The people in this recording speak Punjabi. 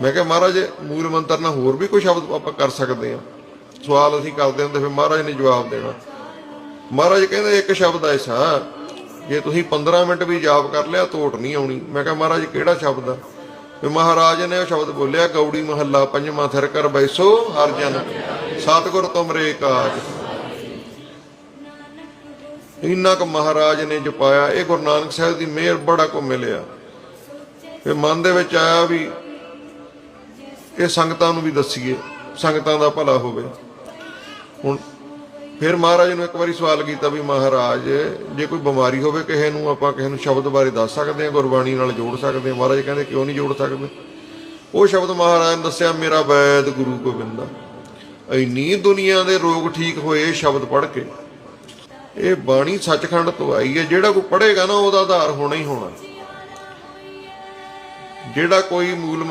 ਮੈਂ ਕਿਹਾ, ਮਹਾਰਾਜ, ਮੂਲ ਮੰਤਰ ਨਾਲ ਹੋਰ ਵੀ ਕੋਈ ਸ਼ਬਦ ਆਪਾਂ ਕਰ ਸਕਦੇ ਹਾਂ? ਸਵਾਲ ਅਸੀਂ ਕਰਦੇ ਹੁੰਦੇ ਫਿਰ ਮਹਾਰਾਜ ਨੇ ਜਵਾਬ ਦੇਣਾ। ਮਹਾਰਾਜ ਕਹਿੰਦੇ, ਇੱਕ ਸ਼ਬਦ ਐਸਾ, ਜੇ ਤੁਸੀਂ 15 ਮਿੰਟ ਵੀ ਜਾਪ ਕਰ ਲਿਆ, ਤੋਟ ਨਹੀਂ ਆਉਣੀ। ਮੈਂ ਕਿਹਾ, ਮਹਾਰਾਜ, ਕਿਹੜਾ ਸ਼ਬਦ ਆ? ਤੇ ਮਹਾਰਾਜ ਨੇ ਉਹ ਸ਼ਬਦ ਬੋਲਿਆ, ਗੌੜੀ ਮਹੱਲਾ ਪੰਜਵਾਂ ਥਿਰ ਕਰ ਬੈਸੋ ਹਰ ਜਨ, ਸਤਿਗੁਰ ਤੁਮਰੇ ਕਾਜ। ਇੰਨਾ ਕੁ ਮਹਾਰਾਜ ਨੇ ਜਪਾਇਆ। ਇਹ ਗੁਰੂ ਨਾਨਕ ਸਾਹਿਬ ਦੀ ਮਿਹਰ ਬੜਾ ਕੋ ਮਿਲਿਆ। ਫਿਰ ਮਨ ਦੇ ਵਿੱਚ ਆਇਆ ਵੀ ਇਹ ਸੰਗਤਾਂ ਨੂੰ ਵੀ ਦੱਸੀਏ, ਸੰਗਤਾਂ ਦਾ ਭਲਾ ਹੋਵੇ। ਹੁਣ ਫਿਰ ਮਹਾਰਾਜ ਨੂੰ ਇੱਕ ਵਾਰੀ ਸਵਾਲ ਕੀਤਾ ਵੀ ਮਹਾਰਾਜ, ਜੇ ਕੋਈ ਬਿਮਾਰੀ ਹੋਵੇ ਕਿਸੇ ਨੂੰ, ਆਪਾਂ ਕਿਸੇ ਨੂੰ ਸ਼ਬਦ ਬਾਰੇ ਦੱਸ ਸਕਦੇ ਹਾਂ, ਗੁਰਬਾਣੀ ਨਾਲ ਜੋੜ ਸਕਦੇ ਹਾਂ। ਮਹਾਰਾਜ ਕਹਿੰਦੇ ਕਿਉਂ ਨਹੀਂ ਜੋੜ ਸਕਦੇ? ਉਹ ਸ਼ਬਦ ਮਹਾਰਾਜ ਨੇ ਦੱਸਿਆ, ਮੇਰਾ ਵੈਦ ਗੁਰੂ ਗੋਬਿੰਦਾ ਇੰਨੀ ਦੁਨੀਆ ਦੇ ਰੋਗ ਠੀਕ ਹੋਏ ਇਹ ਸ਼ਬਦ ਪੜ੍ਹ ਕੇ। ਇਹ ਬਾਣੀ ਸੱਚਖੰਡ ਤੋਂ ਆਈ ਹੈ। ਜਿਹੜਾ ਕੋਈ ਪੜ੍ਹੇਗਾ ਨਾ, ਉਹਦਾ ਆਧਾਰ ਹੋਣਾ ਹੀ ਹੋਣਾ। ਜਿਹੜਾ ਕੋਈ ਮੂਲ